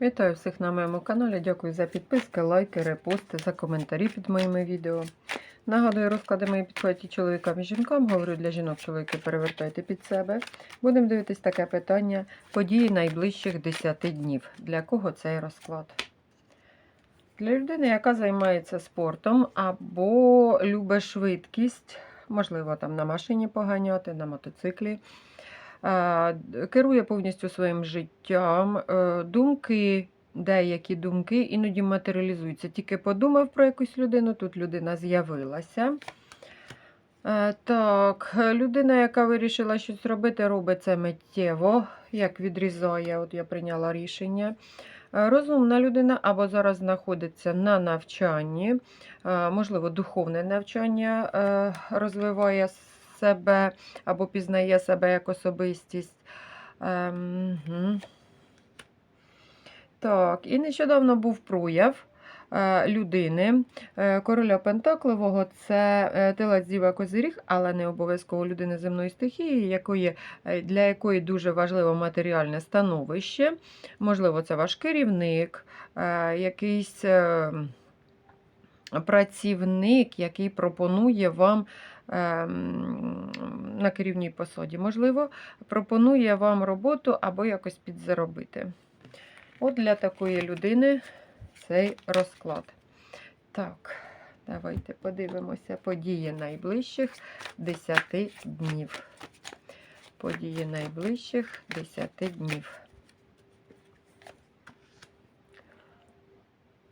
Вітаю всіх на моєму каналі. Дякую за підписки, лайки, репости, за коментарі під моїми відео. Нагадую, розклади мої підходять чоловікам і жінкам. Говорю для жінок, чоловіки перевертайте під себе. Будемо дивитись таке питання. Події найближчих 10 днів. Для кого цей розклад? Для людини, яка займається спортом або любить швидкість, можливо, там на машині поганяти, на мотоциклі. Е, Керує повністю своїм життям. Е, Думки, деякі думки іноді матеріалізуються. Тільки подумав про якусь людину, тут людина з'явилася. Е, Так, людина, яка вирішила щось робити, робить це миттєво, як відрізає, от я прийняла рішення. Розумна людина або зараз знаходиться на навчанні, можливо, духовне навчання розвиває себе або пізнає себе як особистість. Ем. Так, і нещодавно був прояв е, людини е, короля Пентакливого це е, телець Діва Козиріг, але не обов'язково людини земної стихії, якої, е, для якої дуже важливо матеріальне становище. Можливо, це ваш керівник, якийсь е, працівник, який пропонує вам ем, на керівній посаді, можливо, пропонує вам роботу або якось підзаробити. От для такої людини цей розклад. Так, давайте подивимося події найближчих 10 днів. Події найближчих 10 днів.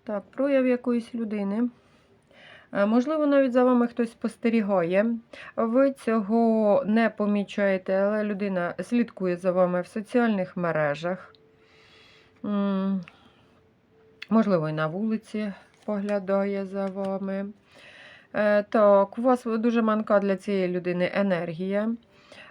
Так, прояв якоїсь людини. Е, Можливо, навіть за вами хтось спостерігає. Ви цього не помічаєте, але людина слідкує за вами в соціальних мережах. Можливо, і на вулиці поглядає за вами. Е, Так, у вас дуже манка для цієї людини енергія.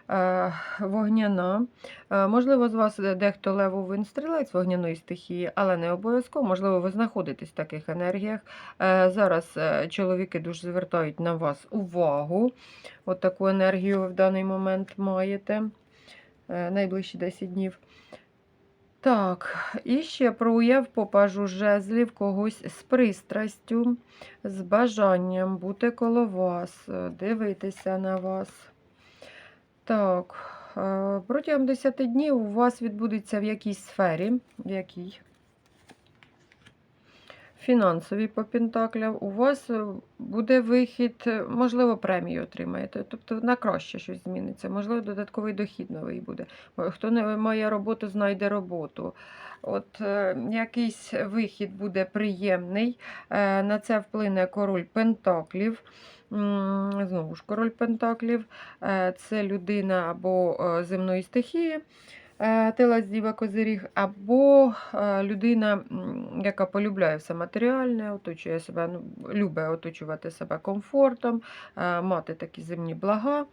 Е, Вогняна. Е, Можливо, з вас дехто левовий стрілець вогняної стихії, але не обов'язково. Можливо, ви знаходитесь в таких енергіях. Е, Зараз е, чоловіки дуже звертають на вас увагу. От таку енергію ви в даний момент маєте е, найближчі 10 днів. Так, і ще прояв попажу жезлів когось з пристрастю, з бажанням бути коло вас, е, дивитися на вас. Так, е, протягом 10 днів у вас відбудеться в якійсь сфері, в якій фінансовій по пентаклям, у вас е, буде вихід, е, можливо, премію отримаєте. Тобто на краще щось зміниться, можливо, додатковий дохід новий буде. Хто не має роботу, знайде роботу. От е, якийсь вихід буде приємний. Е, на це вплине король Пентаклів. Знову ж король Пентаклів. Е, це людина або е, земної стихії. е, Телець Діва Козиріг, або людина, яка полюбляє все матеріальне, оточує себе, ну, любить оточувати себе комфортом, мати такі земні блага.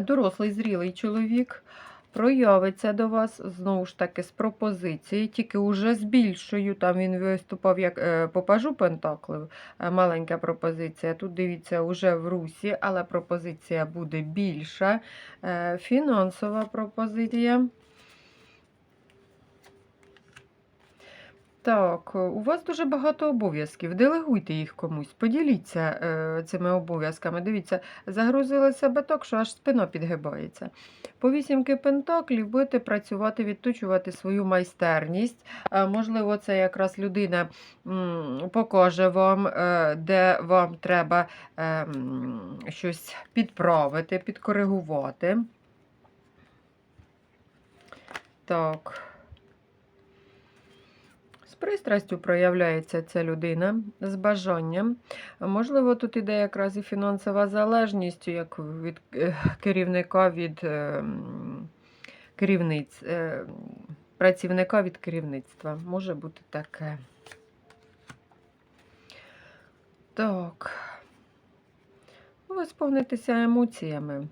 Дорослий зрілий чоловік проявиться до вас знову ж таки з пропозиції, тільки уже з більшою. Там він виступав як е, попажу Пентаклів, е, маленька пропозиція. Тут дивіться, уже в русі, але пропозиція буде більша. Е, Фінансова пропозиція. Так, у вас дуже багато обов'язків. Делегуйте їх комусь, поділіться е, цими обов'язками. Дивіться, загрузили себе так, що аж спина підгибається. По вісімки пентаклів будете працювати, відточувати свою майстерність. Е, можливо, це якраз людина м, покаже вам, е, де вам треба е, щось підправити, підкоригувати. Так. Пристрастю проявляється ця людина, з бажанням. Можливо, тут іде якраз і фінансова залежність, як від е, керівника від е, керівниць, е, працівника від керівництва. Може бути таке. Так. Ви сповнитеся емоціями.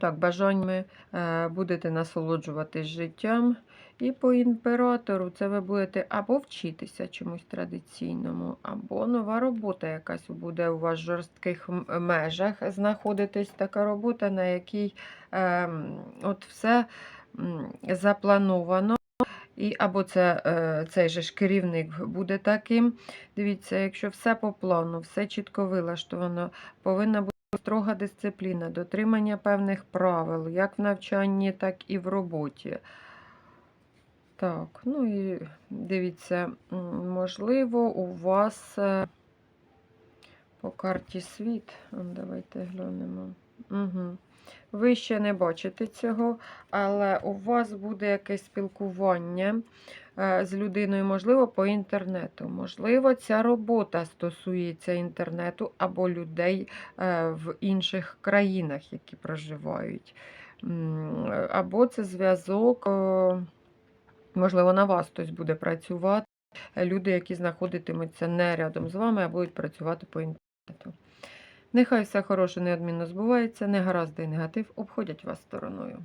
Так, бажаннями е, будете насолоджуватись життям. І по імператору це ви будете або вчитися чомусь традиційному, або нова робота якась буде у вас в жорстких межах знаходитись така робота, на якій ем, от все заплановано. І або це, е, цей же ж керівник буде таким. Дивіться, якщо все по плану, все чітко вилаштовано, повинна бути строга дисципліна, дотримання певних правил, як в навчанні, так і в роботі. Так, ну і дивіться, можливо, у вас е, по карті світ. Давайте глянемо. Угу. Ви ще не бачите цього, але у вас буде якесь спілкування з людиною, можливо, по інтернету. Можливо, ця робота стосується інтернету або людей е, в інших країнах, які проживають. Е, Або це зв'язок, е, можливо, на вас хтось буде працювати. Е, Люди, які знаходитимуться не рядом з вами, а будуть працювати по інтернету. Нехай все хороше неодмінно збувається, негаразди і негатив обходять вас стороною.